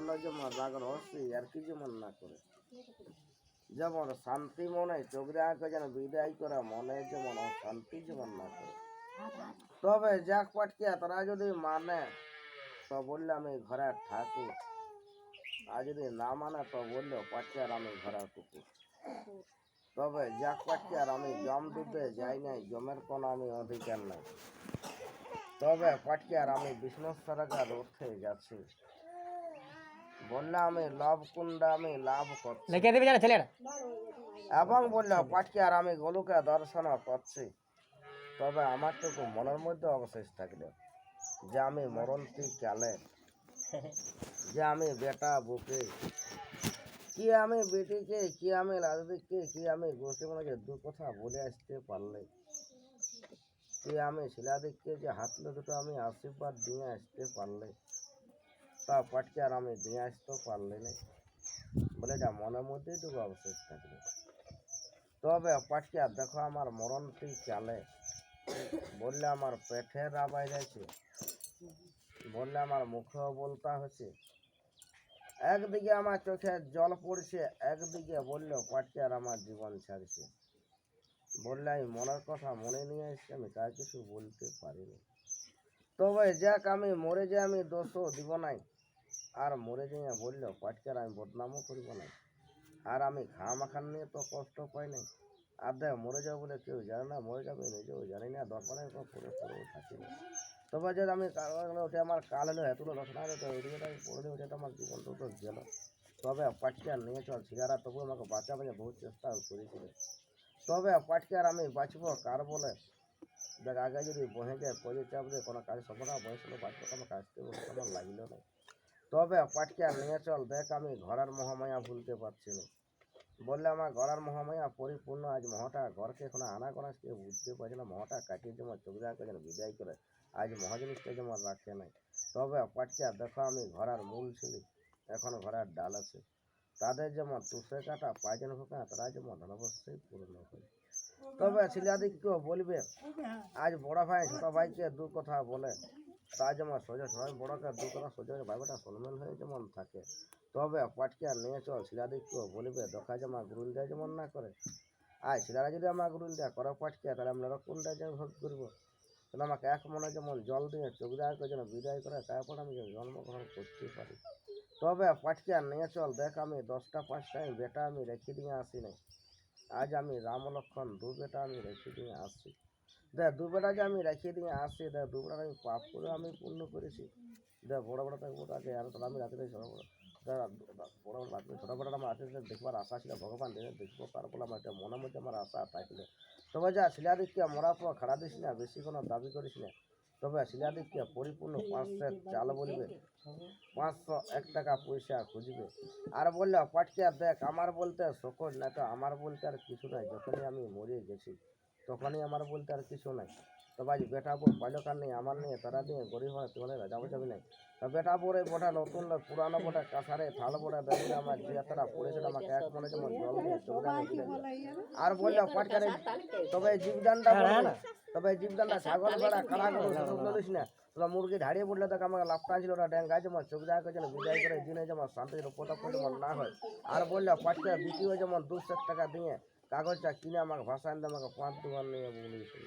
হলো যেমন রাগ রহস্য আর কি যেমন না করে। যেমন শান্তি মনে চোখরাকে যেন বিদায় করে, মনে যেমন শান্তি যেমন না করে। তবে যাক পাটকিয়া তারা যদি মানে তো বললে আমি ঘরের ঠাকুর। আর যদি না মানে তো বলল পাটকিয়ার আমি ঘরের কুকুর। তবে যাক পাটকিয়ার আমি জম দিতে যাই নাই, জমের কোনো আমি অধিকার নাই। তবে পাটকিয়ার আমি বিষ্ণু সরকার উঠে যাচ্ছি। বললে আমি লব কুণ্ডা আমি লাভ করছি। লেখে দেবে জানা ছেলেরা। এবং বলল পাটকিয়ার আমি গোলুকে দর্শন করছি। তবে আমারটুকু মনের মধ্যে অবশেষ থাকলে যে আমি মরন্তি কালে যে আমি বেটা বুকে কি আমি বেটিকে কি আমি রাজদিককে কি আমি গোষ্ঠী মনে দু কথা বলে আসতে পারলে? কি আমি শিলাদিককে যে হাতলে দুটো আমি আশীর্বাদ দিয়ে আসতে পারলে? তা পাটকে আর আমি দিয়ে আসতে পারলে না বলে এটা মনের মধ্যেই টুকু অবশেষ থাকবে তবে পাটকে আর দেখো আমার মরণটি চালে? বললে আমার পেটে রাবাই যাচ্ছে বললে আমার মুখে বলতা হচ্ছে। একদিকে আমার চোখে জল পড়ছে, একদিকে বলল পাটকে আর আমার জীবন ছাড়ছে। বললে আমি মনের কথা মনে নিয়ে এসছি, আমি কার কিছু বলতে পারিনি। তবে যাক, আমি মরে যে আমি দোষও দিব নাই। আর মরে যাইয়া বলল পাটকার আমি বদনামও করিব নাই। আর আমি খাওয়া মাখান নিয়ে তো কষ্ট পাই নাই। আর দেখ, মরে যাব বলে কেউ জানে না, মরে যাবে নিজেও জানি না, দরকারে পড়ে পড়েও থাকি না তবে যদি আমি ওটা আমার কাল হলো এতগুলো রচনা হলো তো ওইদিকে আমি পড়লে ওটা তো আমার জীবনটা তো গেল। তবে পাটকার নিয়ে চল ছিগারা তবু আমাকে বাঁচাবে বহু চেষ্টা করেছিল। তবে পাটকার আমি বাঁচবো কার বলে? দেখ, আগে যদি বহে যায় পরে চাপ দিয়ে কোনো কাজ সফলতা বয়স হলো বাঁচবো আমার কাজ থেকে কোনো লাগল না। তবে পাটকে নিয়ে চল, দেখ আমি ঘরের মহামায়া ভুলতে পারছি না। বললে আমার ঘরের মহামায়া পরিপূর্ণ, আজ মহাটা ঘরকে এখন আনা করা কেউ বুঝতে পারছে না, মহাটা কাটিয়ে যেমন চোখদাকে যেন বিদায় করে, আজ মহাজিনিসটা যেমন রাখে নাই। তবে পাটকে দেখো, আমি ঘরের মূল ছিলি, এখন ঘরের ডাল আছে। তাদের যেমন তুষে কাটা পায়জন ভোকা তারা যেমন অবশ্যই পূর্ণ হয় তবে ছেলেদিককেও বলবে আজ বড় ভাই, ছোট ভাইকে দু কথা বলে তা যেমন সোজা সবাই বড়কে দু কথা সোজা ভাইবেটা সলমেল হয়ে যেমন থাকে। তবে পাটকে নিয়ে চল শিলাদিককেও বলবে, দেখা যেমন গুরুল দেয় যেমন না করে। আর শিলারা যদি আমার গুরুল দেয়, করে পাটকে তাহলে আমরা কোনটা যেমন ভোগ করব। তাহলে আমাকে এক মনে যেমন জল দিয়ে চোখ দেওয়া যেন বিদায় করে, তারপর আমি জন্মগ্রহণ করতে পারি। তবে পাটকে নিয়ে চল, দেখ আমি দশটা পাঁচটা বেটা আমি রেখে দিয়ে আসি নাই। আজ আমি রাম লক্ষণ, দু বেটা আমি রেখে দিয়ে আসছি দেখ, দু বেটা যে আমি রেখে দিয়ে আসছি দেখ, দু বেটা আমি পাপ করে আমি পূর্ণ করেছি। দেখ, বড় বড় থাকব তাকে আর আমি রাত্রে ছোটো বড় বড় রাত্রে ছোটো বড় আমার রাত্রে দেখবার আশা ছিল, ভগবান দেখে দেখব তারপর আমার একটা মনের মধ্যে আমার আশা থাকলে। তবে যা শিলাদিককে মরার পর খারাপ দিস না, বেশি কোনো দাবি করিস না। তবে শিলাদিককে পরিপূর্ণ পাঁচশো চাল বলবে। পাঁচশো এক টাকা পয়সা খুঁজবে। আর বললে পাটকে দেখ আমার বলতে সকল না তো আমার বলতে আর কিছু নাই যখনই আমি মরে গেছি। তখনই আমার বলতে আর কিছু নাই। তবে আজ বেটা বউ পাইলকার নেই আমার নিয়ে তারা দিয়ে গরিব হয় তোলে রাজা যাবি নাই। তা বেটা বউরে বোটা নতুন পুরানো বোটা কাছারে থাল বোটা দেখলে আমার যে তারা পড়েছিল আমাকে এক মনে যেমন জল আর বললে পাটকারে তবে জীবদানটা বলবে তবে জীবদানটা ছাগল বেড়া কালা করে শুকনো দিস না? তোরা মুরগি ধাড়িয়ে পড়লে তো আমাকে লাফটা ছিল ওটা ড্যাঙ্গা যেমন চোখ দেখা যেন বিদায় করে দিনে যেমন শান্তি পোতা যেমন না হয়। আর বললে পাটকা বিক্রিও যেমন দুশো টাকা দিয়ে কাগজটা কিনে আমাকে ভাষা আনতে আমাকে পাঁচ দোকান নিয়ে বলিয়েছিল